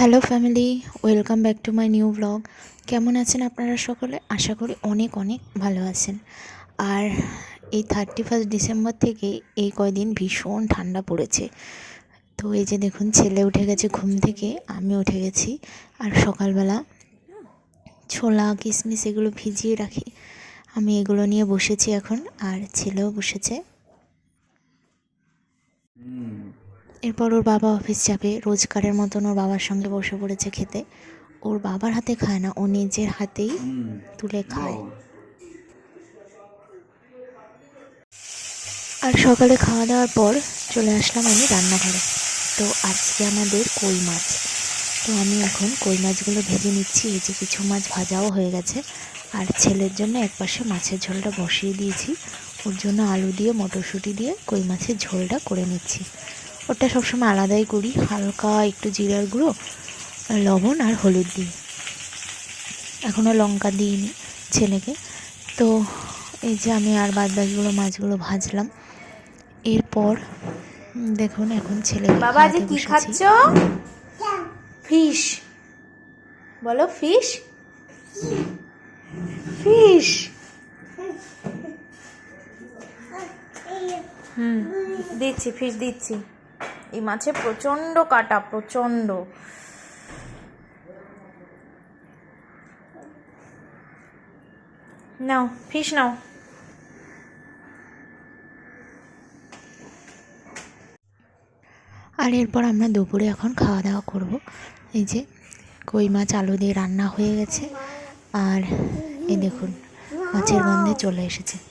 Hello family, welcome back to my new blog. কেমন আছেন আপনারা সকলে? আশা করি অনেক অনেক ভালো আছেন। আর এই থার্টি ফার্স্ট ডিসেম্বর থেকে এই কয়দিন ভীষণ ঠান্ডা পড়েছে। তো এই যে দেখুন, ছেলে উঠে গেছে ঘুম থেকে, আমি উঠে গেছি। আর সকালবেলা ছোলা কিশমিশ এগুলো ভিজিয়ে রাখি। আমি এগুলো নিয়ে বসেছি এখন, আর ছেলেও বসেছে। এরপর ওর বাবা অফিস যাবে রোজকারের মতন ওর বাবার সঙ্গে বসে পড়েছে খেতে। ওর বাবার হাতে খায় না, ও নিজের হাতেই তুলে খায়। আর সকালে খাওয়া দাওয়ার পর চলে আসলাম আমি রান্নাঘরে। তো আজকে আমাদের কই মাছ। তো আমি এখন কই মাছগুলো ভেজে নিচ্ছি, এই যে কিছু মাছ ভাজাও হয়ে গেছে। আর ছেলের জন্য একপাশে মাছের ঝোলটা বসিয়ে দিয়েছি। ওর জন্য আলু দিয়ে, মটরশুঁটি দিয়ে কই মাছের ঝোলটা করে নিচ্ছি। ওটা সবসময় আলাদাই করি। হালকা একটু জিরার গুঁড়ো আর লবণ আর হলুদ দিই। এখনও লঙ্কা দিইনি ছেলেকে। তো এই যে আমি আর বাদ বাকিগুলো মাছগুলো ভাজলাম। এরপর দেখুন এখন ছেলে বাবা আজ কি খাচ্ছ? ফিশ। বলো ফিশ? ফিশ। হুম দিচ্ছি ফিশ দিচ্ছি। এই মাছে প্রচণ্ড কাটা, প্রচণ্ড। নাও ফিশ নাও। আর এরপর আমরা দুপুরে এখন খাওয়া দাওয়া করব। এই যে কই মাছ আলু দিয়ে রান্না হয়ে গেছে। আর এই দেখুন, মাছের গন্ধে চলে এসেছে।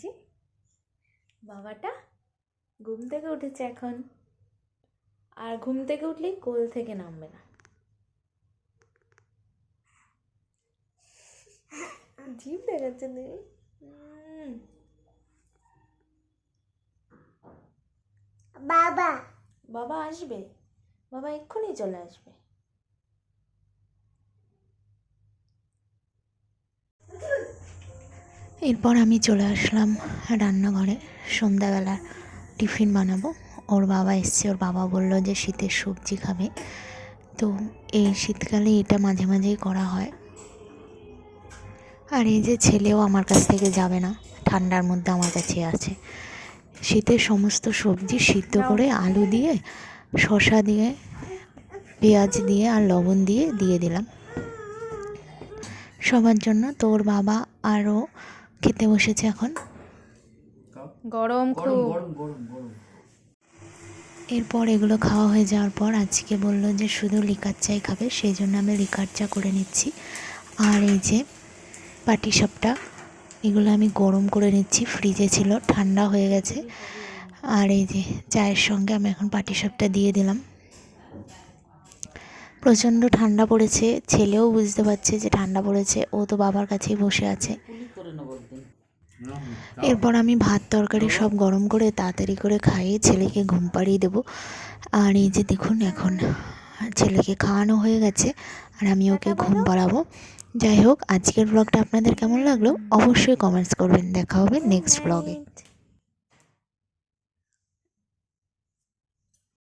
জি বাবাটা ঘুম থেকে উঠেছে এখন। আর ঘুম থেকে উঠলেই কোল থেকে নামবে না। জিভ দেখাচ্ছে তুমি বাবা। বাবা আসবে। বাবা এক্ষুনি চলে আসবে। এরপর আমি চলে আসলাম রান্নাঘরে। সন্ধ্যাবেলা টিফিন বানাবো। ওর বাবা এসছে। ওর বাবা বলল যে শীতের সবজি খাবে। তো এই শীতকালে এটা মাঝে মাঝেই করা হয়। আর এই যে ছেলেও আমার কাছ থেকে যাবে না। ঠান্ডার মধ্যে আমার কাছে আছে। শীতের সমস্ত সবজি সিদ্ধ করে আলু দিয়ে, শসা দিয়ে, পেঁয়াজ দিয়ে আর লবণ দিয়ে দিয়ে দিলাম। সবার জন্য তোর বাবা আরও খেতে বসেছে এখন। গরম খুব। এরপর এগুলো খাওয়া হয়ে যাওয়ার পর আজকে বলল যে শুধু লিকার চাই খাবে সেই জন্য আমি লিকার চা করে নিচ্ছি। আর এই যে পাটিসাপটা এগুলো আমি গরম করে নিচ্ছি। ফ্রিজে ছিল ঠান্ডা হয়ে গেছে। আর এই যে চায়ের সঙ্গে আমি এখন পাটি পাটিসাপটা দিয়ে দিলাম। প্রচণ্ড ঠান্ডা পড়েছে ছেলেও বুঝতে পারছে যে ঠান্ডা পড়েছে ও তো বাবার কাছেই বসে আছে। এরপর আমি ভাত তরকারি সব গরম করে তাড়াতাড়ি করে খাইয়ে ছেলেকে ঘুম পাড়িয়ে দেবো। আর এই যে দেখুন এখন ছেলেকে খাওয়ানো হয়ে গেছে আর আমি ওকে ঘুম পাড়াবো। যাই হোক, আজকের ব্লগটা আপনাদের কেমন লাগল? অবশ্যই কমেন্টস করবেন। দেখা হবে নেক্সট ব্লগে